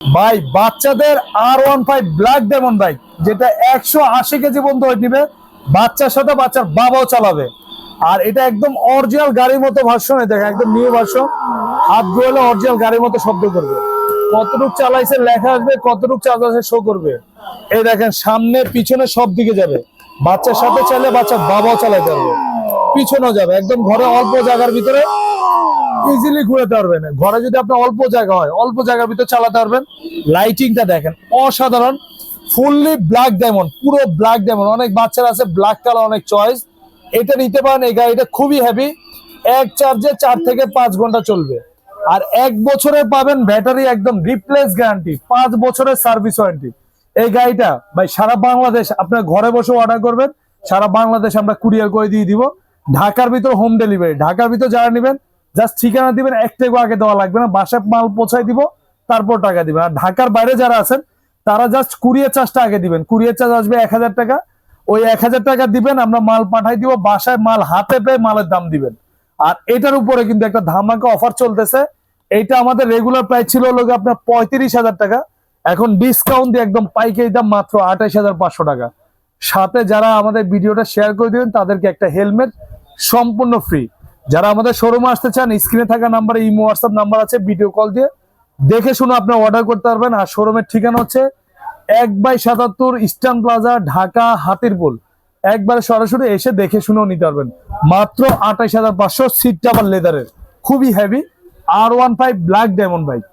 ভাই, বাচ্চাদের R one five black demon bike যেটা একশো আশি কেজি পর্যন্ত হয়ে দিবে বাচ্চার সাথে বাচ্চার বাবাও চালাবে। আর এটা একদম অরিজিনাল গাড়ির মতো ভার্সনে দেখেন, একদম নিউ ভার্সন হাত ধোয়ালে অরিজিনাল গাড়ির মতো শব্দ করবে। কতটুক চালাইছে লেখা আসবে, কতটুক চালাইছে শো করবে। এই দেখেন, সামনে, পিছনে সব দিকে যাবে। বাচ্চার সাথে চাইলে বাচ্চার বাবাও চালাতে পারবে। পিছনেও যাবে, একদম ঘরে অল্প জায়গার ভিতরে। ইজিলি ঘুরাতে পারবেন ঘরে যদি আপনার অল্প জায়গা হয়, অল্প জায়গার ভিতরে চালাতে পারবেন। লাইটিংটা দেখেন, অসাধারণ। ফুললি ব্ল্যাক ডায়মন্ড পুরো ব্ল্যাক ডায়মন্ড অনেক বাচ্চারা আছে ব্ল্যাক কালার অনেক চয়েস এটা নিতে পারেন, এই গাড়িটা খুবই হেভি এক চার্জে চার থেকে পাঁচ ঘণ্টা চলবে। আর এক বছরে পাবেন ব্যাটারি একদম রিপ্লেস গ্যারান্টি পাঁচ বছরের সার্ভিস ওয়ারেন্টি এই গাড়িটা, ভাই, সারা বাংলাদেশ, আপনার ঘরে বসে অর্ডার করবেন, সারা বাংলাদেশ আমরা কুরিয়ার করে দিয়ে দিব। ঢাকার ভিতর হোম ডেলিভারি ঢাকার ভিতর যারা নেবেন জাস্ট ঠিকানা দিবেন এক আগে দেওয়া লাগবে না। বাসায় মাল পৌঁছায় দিব, তারপর টাকা দিবেন। আর ঢাকার বাইরে যারা আছেন, তারা জাস্ট কুরিয়ার চার্জটা আগে দিবেন। কুরিয়ার চার্জ আসবে এক হাজার টাকা। ওই এক হাজার টাকা দিবেন, আমরা মাল পাঠাই দিব, বাসায় মাল হাতে পেয়ে মালের দাম দিবেন। আর এটার উপরে কিন্তু একটা ধামাকা অফার চলতেছে। এইটা আমাদের রেগুলার প্রাইস ছিল গিয়ে আপনার পঁয়ত্রিশ হাজার টাকা। এখন ডিসকাউন্ট দিয়ে একদম পাইকারি দাম মাত্র আঠাইশ হাজার পাঁচশো টাকা। সাথে যারা আমাদের ভিডিওটা শেয়ার করে দিবেন, তাদেরকে একটা হেলমেট সম্পূর্ণ ফ্রি যারা আমাদের শোরুমে আসতে চান স্ক্রিনে থাকা নাম্বারে ইমো হোয়াটসঅ্যাপ নাম্বার আছে ভিডিও কল দিয়ে দেখে শুনে আপনি অর্ডার করতে পারবেন। আর শোরুমের ঠিকানা হচ্ছে এক বাই সাতাত্তর ইস্টার্ন প্লাজা, ঢাকা, হাতিরপুল। একবারে সরাসরি এসে দেখে শুনেও নিতে পারবেন। মাত্র আঠাইশ হাজার পাঁচশো সিটটা আবার লেদারের খুবই heavy R one five black diamond bike